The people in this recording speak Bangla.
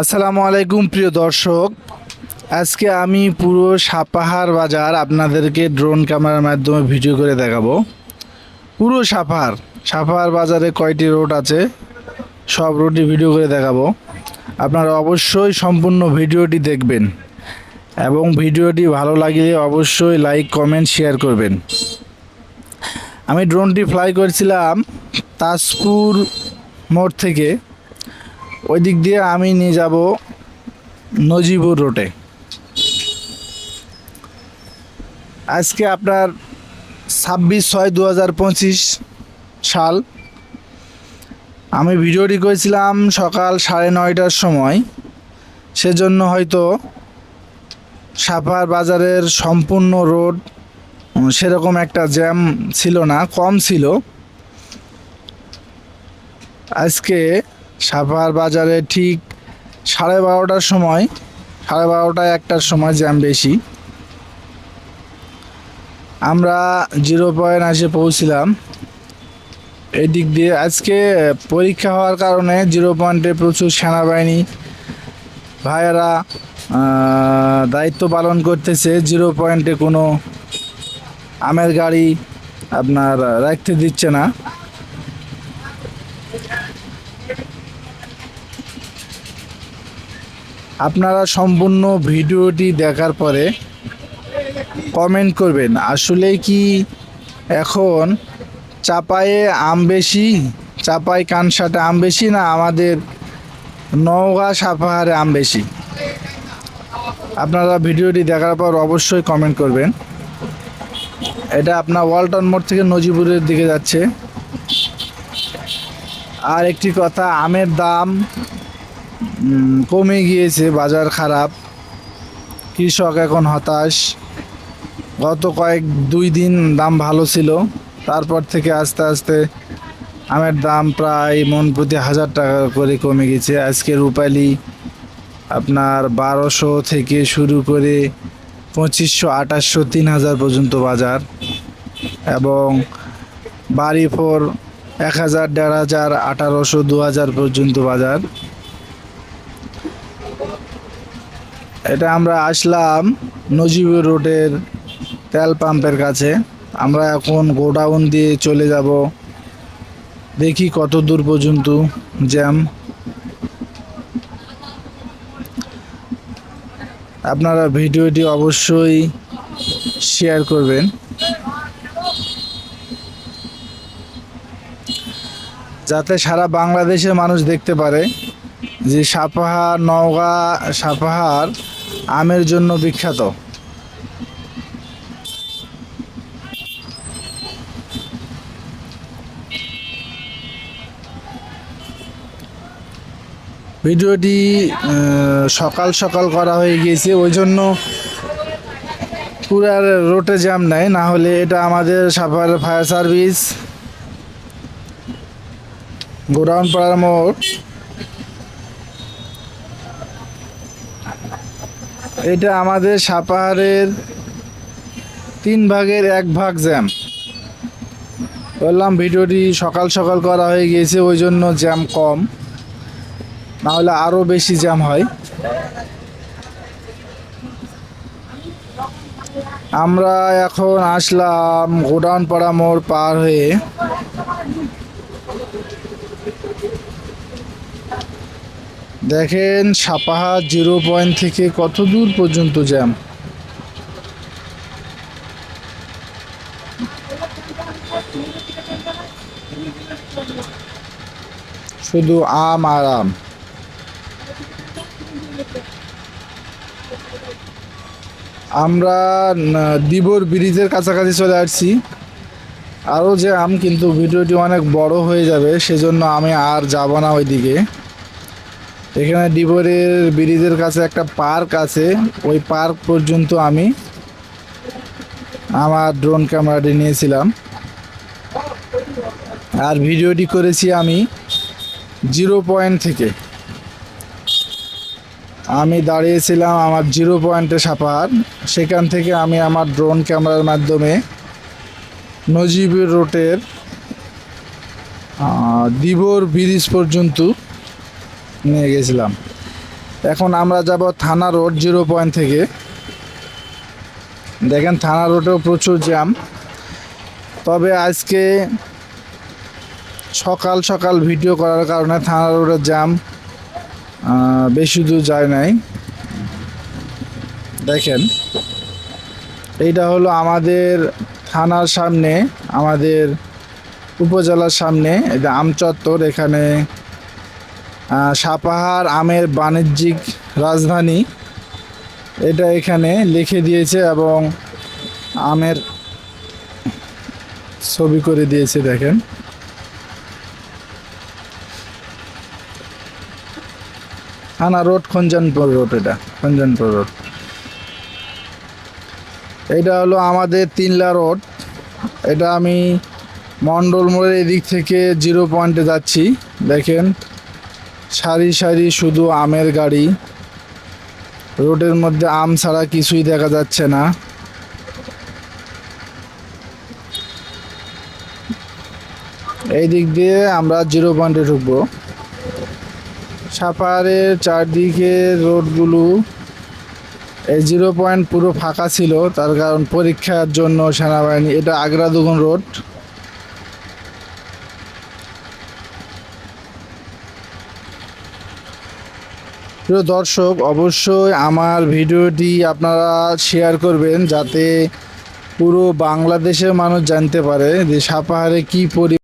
আসসালামু আলাইকুম, প্রিয় দর্শক। আজকে আমি পুরো সাপাহার বাজার আপনাদেরকে ড্রোন ক্যামেরার মাধ্যমে ভিডিও করে দেখাবো। পুরো সাপাহার সাপাহার বাজারে কয়টি রোড আছে, সব রোডই ভিডিও করে দেখাবো। আপনারা অবশ্যই সম্পূর্ণ ভিডিওটি দেখবেন এবং ভিডিওটি ভালো লাগলে অবশ্যই লাইক, কমেন্ট, শেয়ার করবেন। আমি ড্রোনটি ফ্লাই করেছিলাম তাজপুর মোড় থেকে। ওই দিক দিয়ে আমি নিয়ে যাব নজিবুর রোডে। আজকে আপনার ছাব্বিশ ছয় দু হাজার পঁচিশ সাল। আমি ভিডিওটি করেছিলাম সকাল সাড়ে নয়টার সময়। সেজন্য হয়তো সাপার বাজারের সম্পূর্ণ রোড সেরকম একটা জ্যাম ছিল না, কম ছিল। আজকে সাপার বাজারে ঠিক সাড়ে বারোটার সময়, সাড়ে বারোটা একটার সময় জ্যাম বেশি। আমরা জিরো পয়েন্ট এসে পৌঁছিলাম। এই দিক দিয়ে আজকে পরীক্ষা হওয়ার কারণে জিরো পয়েন্টে প্রচুর সেনাবাহিনী ভাইয়েরা দায়িত্ব পালন করতেছে। জিরো পয়েন্টে কোনো আমের গাড়ি আপনার রাখতে দিচ্ছে না। আপনারা সম্পূর্ণ ভিডিওটি দেখার পরে কমেন্ট করবেন। আসলে কি এখন চাপায়ে আম বেশি? চাপাই কানসাটে আম বেশি না আমাদের নওগাঁ সাপাহারে আম বেশি? আপনারা ভিডিওটি দেখার পর অবশ্যই কমেন্ট করবেন। এটা আপনার ওয়ালটন মোড় থেকে নজিবুরের দিকে যাচ্ছে। আর একটি কথা, আমের দাম কমে গিয়েছে, বাজার খারাপ। কৃষক এখন হতাশ। গত কয়েক, দুই দিন দাম ভালো ছিল। তারপর থেকে আস্তে আস্তে আমের দাম প্রায় মন প্রতি হাজার টাকা করে কমে গেছে। আজকে রূপালি আপনার বারোশো থেকে শুরু করে পঁচিশশো, আঠাশশো, তিন হাজার পর্যন্ত বাজার। এবং বাড়ি ফোর এক হাজার, দেড় হাজার, আঠারোশো, দু হাজার পর্যন্ত বাজার। এটা আমরা আসলাম নজিবুর রোডের তেল পাম্পের কাছে। আমরা এখন গোডাউন দিয়ে চলে যাব। দেখি কত দূর পর্যন্ত জ্যাম। আপনারা ভিডিওটি অবশ্যই শেয়ার করবেন। যাতে সারা বাংলাদেশের মানুষ দেখতে পারে। যে সাপাহার নওগাঁ সাপাহার আমের জন্য বিখ্যাত। ভিডিওটি সকাল সকাল করা হয়ে গিয়েছে, ওই জন্য পুরার রোডে জ্যাম নাই, না হলে এটা আমাদের সাপাহার ফায়ার সার্ভিস, গোডাউন পাড়ার মোড়। এটা আমাদের সাপাহারের তিন ভাগের এক ভাগ জ্যাম। বললাম ভিডিওটি সকাল সকাল করা হয়ে গিয়েছে, ওই জন্য জ্যাম কম। না হলে আরও বেশি জ্যাম হয়। আমরা এখন আসলাম গোডাউন পাড়া মোড় পার হয়ে। দেখেন, সাপাহা জিরো পয়েন্ট থেকে কত দূর পর্যন্ত জ্যাম? শুধু আম আর আম। আমরা দিবর ব্রিজের কাছাকাছি চলে আসছি। আরও যে আম, কিন্তু ভিডিওটি অনেক বড় হয়ে যাবে, সেজন্য আমি আর যাব না ওইদিকে। এখানে ডিবরের ব্রিজের কাছে একটা পার্ক আছে। ওই পার্ক পর্যন্ত আমি আমার ড্রোন ক্যামেরাটি নিয়েছিলাম। আর ভিডিওটি করেছি আমি জিরো পয়েন্ট থেকে। আমি দাঁড়িয়েছিলাম আমার জিরো পয়েন্টে সাপার। সেখান থেকে আমি আমার ড্রোন ক্যামেরার মাধ্যমে নজিবুর রোডের দিবর ব্রিজ পর্যন্ত নিয়ে গেছিলাম। এখন আমরা যাব থানা রোড জিরো পয়েন্ট থেকে। দেখেন থানা রোডেও প্রচুর জ্যাম। তবে আজকে সকাল সকাল ভিডিও করার কারণে থানা রোডের জ্যাম বেশি দূর যায় নাই। দেখেন, এইটা হলো আমাদের থানার সামনে, আমাদের উপজেলার সামনে এটা আমচত্বর এখানে সাপাহার আমের বাণিজ্যিক রাজধানী। এটা এখানে লিখে দিয়েছে এবং আমের ছবি করে দিয়েছে, দেখেন। থানা রোড, খঞ্জনপুর রোড এটা, খঞ্জনপুর রোড। এটা হলো আমাদের তিনলা রোড। এটা আমি মন্ডল মোড়ের এদিক থেকে জিরো পয়েন্টে যাচ্ছি, দেখেন। সারি সারি শুধু আমের গাড়ি। রোডের মধ্যে আম ছাড়া কিছুই দেখা যাচ্ছে না। এই দিক দিয়ে আমরা জিরো পয়েন্টে ঢুকবো। সাপাহারের চারদিকে রোডগুলো এই জিরো পয়েন্ট পুরো ফাঁকা ছিল, তার কারণ পরীক্ষার জন্য সেনাবাহিনী, এটা আগ্রা দুগুন রোড। প্রিয় দর্শক, অবশ্যই আমার ভিডিওটি আপনারা শেয়ার করবেন যাতে পুরো বাংলাদেশের মানুষ জানতে পারে যে সাপাহারে কী পরি